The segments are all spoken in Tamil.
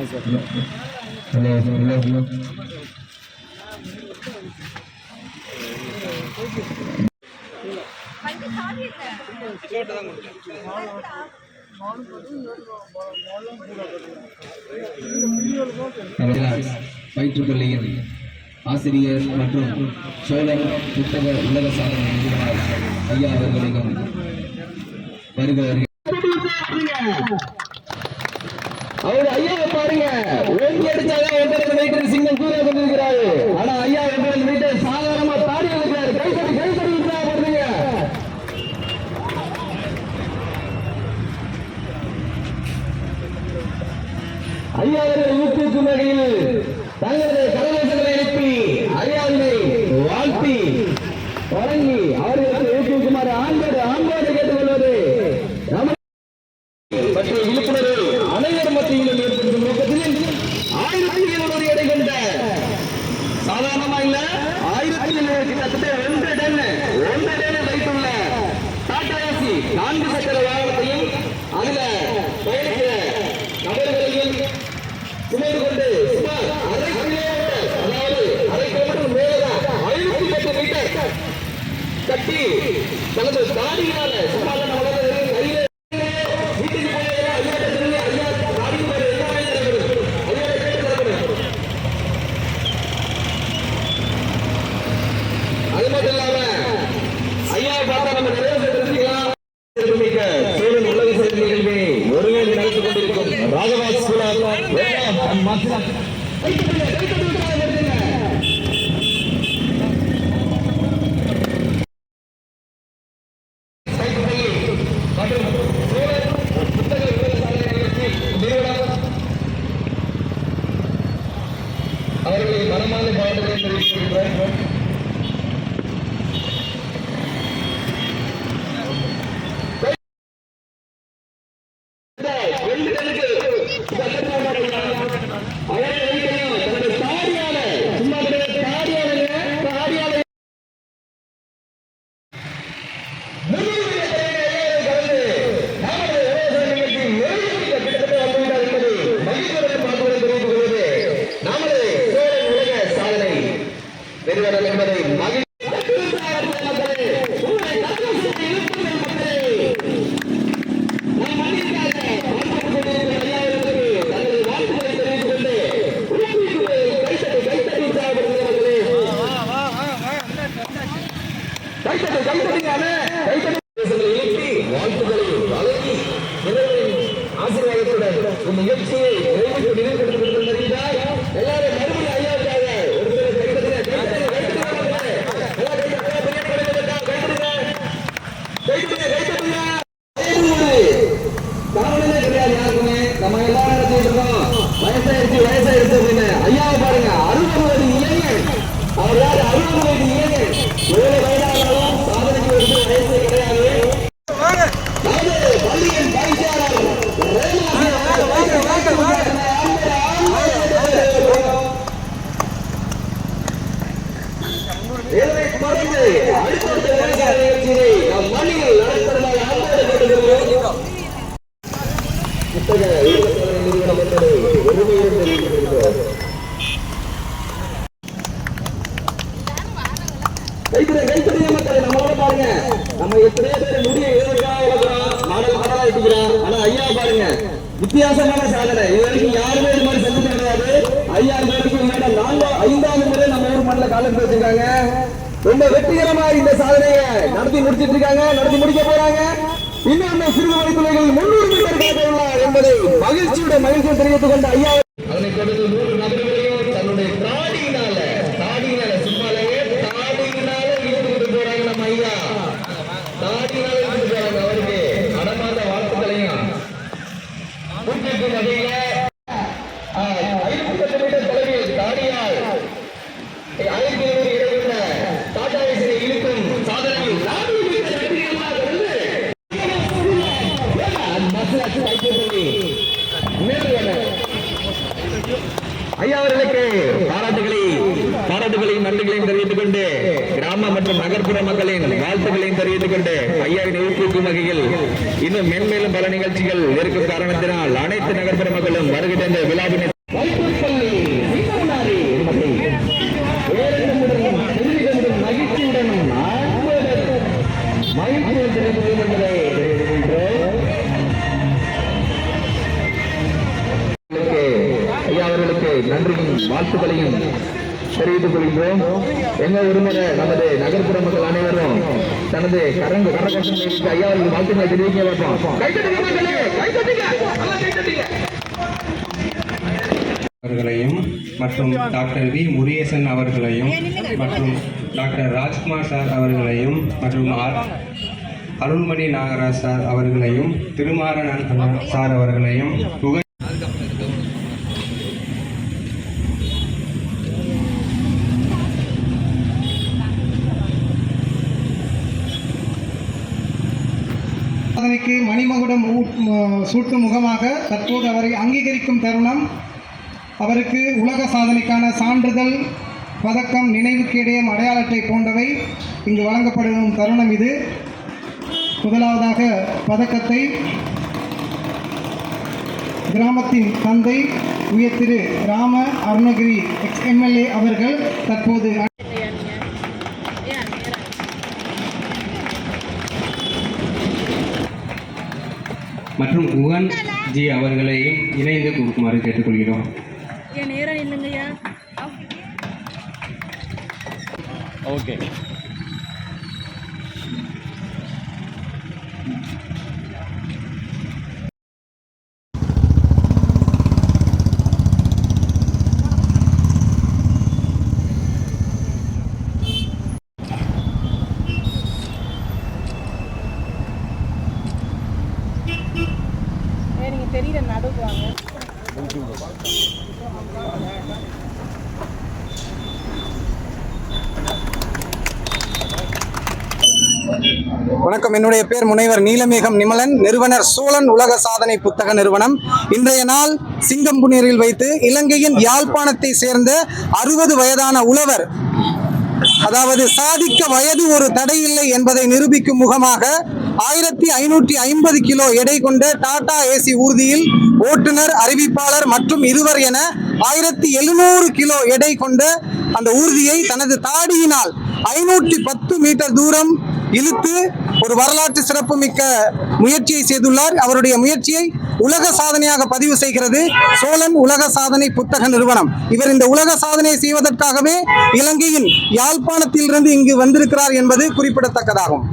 ஹலோ ஆசிரியர் மற்றும் சோழர் புத்தக உலக சாதனை நிறுவனர் ஐயா அவர்களையும் வருக வருக. அவர் ஐயாவை பாருங்க. ஓங்கி அடிச்சாதான் ஒன்றரை மீட்டர் சிங்கம் கூட கொண்டிருக்கிறாரு ஆனா ஐயா ஒன்றரை மீட்டர் சாதாரணமா தாடி இருக்கிறாரு கைப்படி கைப்படி உற்சாகப்படுத்துங்க ஐயா அவர்கள் ஊக்குவிக்கும் வகையில் தங்களுடைய கடலை சாதாரணமா இல்ல? ஆயிரத்தி எழுநூறு கிட்டத்தட்ட ஒன்று டன் ஒன்று டன் வைத்துள்ள டாடா நான்கு சக்கர வாகனத்தையும் அதுல பயணிக்கிற நபர்களையும் சுமந்து கொண்டு சுமார் அரை கிலோமீட்டர் அதாவது அரை கிலோமீட்டர் மேலதான் ஐநூத்தி பத்து மீட்டர் கட்டி தனது தாடியினால அவர் யாரு அறுபது வயது இளைஞன் ஏழு வயதானாலும் சாதனைக்கு வந்து வயசே கிடையாது நமது பள்ளியின் பயிற்சியாளர் ரேமாசிங் இதனை தொடர்ந்து அடுத்தடுத்த விவசாய நிகழ்ச்சியை நம் மண்ணில் நடத்துவதாக அன்போடு கேட்டுக்கொள்கிறோம் புத்தக எழுத்தாளர் நிறுவனம் என்பதை உரிமையோடு தெரிவித்திருக்கிறோம் கைத்தறி கைத்தறி மக்களை நம்மளோட பாருங்க. நம்ம எத்தனையோ பேர் முடிய எழுதுறா வளர்க்குறோம் மாடல் மாடலா எடுத்துக்கிறோம் ஆனா ஐயா பாருங்க. வித்தியாசமான சாதனை. இது வரைக்கும் யாருமே இது மாதிரி செஞ்சது கிடையாது ஐயா இது வரைக்கும் இல்லாட்ட நான்கு ஐந்தாவது முறை நம்ம ஊர் மண்ணில் காலம் வச்சிருக்காங்க. ரொம்ப வெற்றிகரமா இந்த சாதனையை நடத்தி முடிச்சிட்டு இருக்காங்க. நடத்தி முடிக்க போறாங்க. இன்னும் சிறு வயதுலைகள் முன்னூறு மீட்டர் கேட்க என்பதை மகிழ்ச்சியுடன் மகிழ்ச்சியை தெரிவித்துக் கொண்ட ஐயா அதனை தொடர்ந்து ஐயா அவர்களுக்கு பாராட்டுகளை பாராட்டுகளையும் நன்றிகளையும் தெரிவித்துக் கொண்டு கிராம மற்றும் நகர்ப்புற மக்களின் வாழ்த்துக்களையும் தெரிவித்துக் கொண்டு ஐயாவின் ஊக்குவிக்கும் வகையில் இன்னும் மென்மேலும் பல நிகழ்ச்சிகள் இருக்கும் காரணத்தினால் அனைத்து நகர்ப்புற மக்கள் அவர்களுக்கு நன்றியும் வாழ்த்துக்களையும் தெரிவித்துக் கொள்கின்றோம். எங்க ஒருமுறை நமது நகர்ப்புற மக்கள் அனைவரும் தனது கரங்கு கரகோஷம் ஐயா அவர்கள் வாழ்த்துக்களை தெரிவிக்க வைப்போம் அவர்களையும் மற்றும் டாக்டர் வி. முருகேசன் அவர்களையும் மற்றும் டாக்டர் ராஜ்குமார் சார் அவர்களையும் மற்றும் அருள்மணி நாகராஜ் சார் அவர்களையும் திருமாறன் சார் அவர்களையும் புகழ் சாதனைக்கு மணிமகுடம் சூட்டும் முகமாக தற்போது அவரை அங்கீகரிக்கும் தருணம். அவருக்கு உலக சாதனைக்கான சான்றிதழ் பதக்கம் நினைவு கேடயம் அடையாள அட்டை போன்றவை இங்கு வழங்கப்படும் தருணம் இது. முதலாவதாக பதக்கத்தை கிராமத்தின் தந்தை உயர் திரு ராம அருணகிரி எக்ஸ் எம்எல்ஏ அவர்கள் தற்போது மற்றும் குகன் ஜி அவர்களையும் இணைந்து கொடுக்குமாறு கேட்டுக்கொள்கிறோம். ஏன் நேரா நடுவாங்க வணக்கம். என்னுடைய பேர் முனைவர் நீலமேகம் நிமலன் நிறுவனர் சோழன் உலக சாதனை புத்தக நிறுவனம். இன்றைய நாள் சிங்கம்புனீரில் வைத்து இலங்கையின் யாழ்ப்பாணத்தை சேர்ந்த அறுபது வயதான உழவர் அதாவது சாதிக்க வயது ஒரு தடையில்லை என்பதை நிரூபிக்கும் முகமாக ஆயிரத்தி ஐநூற்றி ஐம்பது கிலோ எடை கொண்ட டாடா ஏசி ஊர்தியில் ஓட்டுநர் அறிவிப்பாளர் மற்றும் இருவர் என ஆயிரத்தி எழுநூறு கிலோ எடை கொண்ட அந்த ஊர்தியை தனது தாடியினால் ஐநூற்றி பத்து மீட்டர் தூரம் இழுத்து ஒரு வரலாற்று சிறப்புமிக்க முயற்சியை செய்துள்ளார். அவருடைய முயற்சியை உலக சாதனையாக பதிவு செய்கிறது சோழன் உலக சாதனை புத்தக நிறுவனம். இவர் இந்த உலக சாதனை செய்வதற்காகவே இலங்கையின் யாழ்ப்பாணத்திலிருந்து இங்கு வந்திருக்கிறார் என்பது குறிப்பிடத்தக்கதாகும்.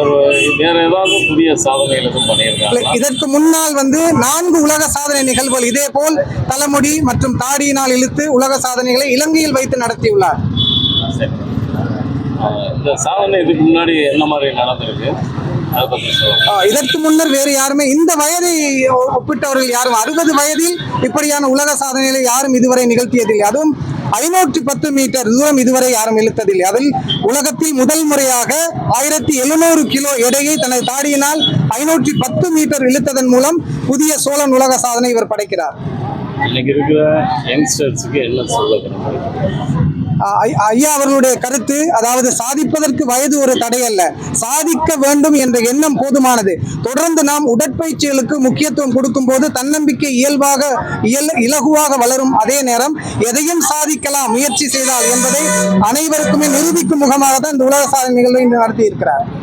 ஒரு வேற ஏதாவது புதிய சாதனைகள் எதுவும் பண்ணியிருக்காங்க இதற்கு முன்னால் வந்து நான்கு உலக சாதனை நிகழ்வுகள் இதே போல் தலைமுடி மற்றும் தாடியினால் இழுத்து உலக சாதனைகளை இலங்கையில் வைத்து நடத்தியுள்ளார். இந்த சாதனை இதுக்கு முன்னாடி என்ன மாதிரி நடந்திருக்கு? இதற்கு முன்னர் வேறு யாருமே இந்த வயதை ஒப்பிட்டவர்கள் யாரும் அறுபது வயதில் இப்படியான உலக சாதனைகளை யாரும் இதுவரை நிகழ்த்தியதில்லை. அதுவும் ஐநூற்றி பத்து மீட்டர் தூரம் இதுவரை யாரும் இழுத்ததில்லை. அதில் உலகத்தில் முதல் முறையாக ஆயிரத்தி எழுநூறு கிலோ எடையை தனது தாடியினால் ஐநூற்றி பத்து மீட்டர் இழுத்ததன் மூலம் புதிய சோழன் உலக சாதனை இவர் படைக்கிறார். இன்னைக்கு இருக்கிற யங்ஸ்டர்ஸுக்கு என்ன சொல்ல ஐயா அவர்களுடைய கருத்து அதாவது சாதிப்பதற்கு வயது ஒரு தடை அல்ல. சாதிக்க வேண்டும் என்ற எண்ணம் போதுமானது. தொடர்ந்து நாம் உடற்பயிற்சிகளுக்கு முக்கியத்துவம் கொடுக்கும்போது தன்னம்பிக்கை இயல்பாக இயல் இலகுவாக வளரும் அதே நேரம் எதையும் சாதிக்கலாம் முயற்சி செய்தால் என்பதை அனைவருக்குமே நிரூபிக்கும் முகமாக தான் இந்த உலக சாதனை நிகழ்வை இன்று நடத்தி இருக்கிறார்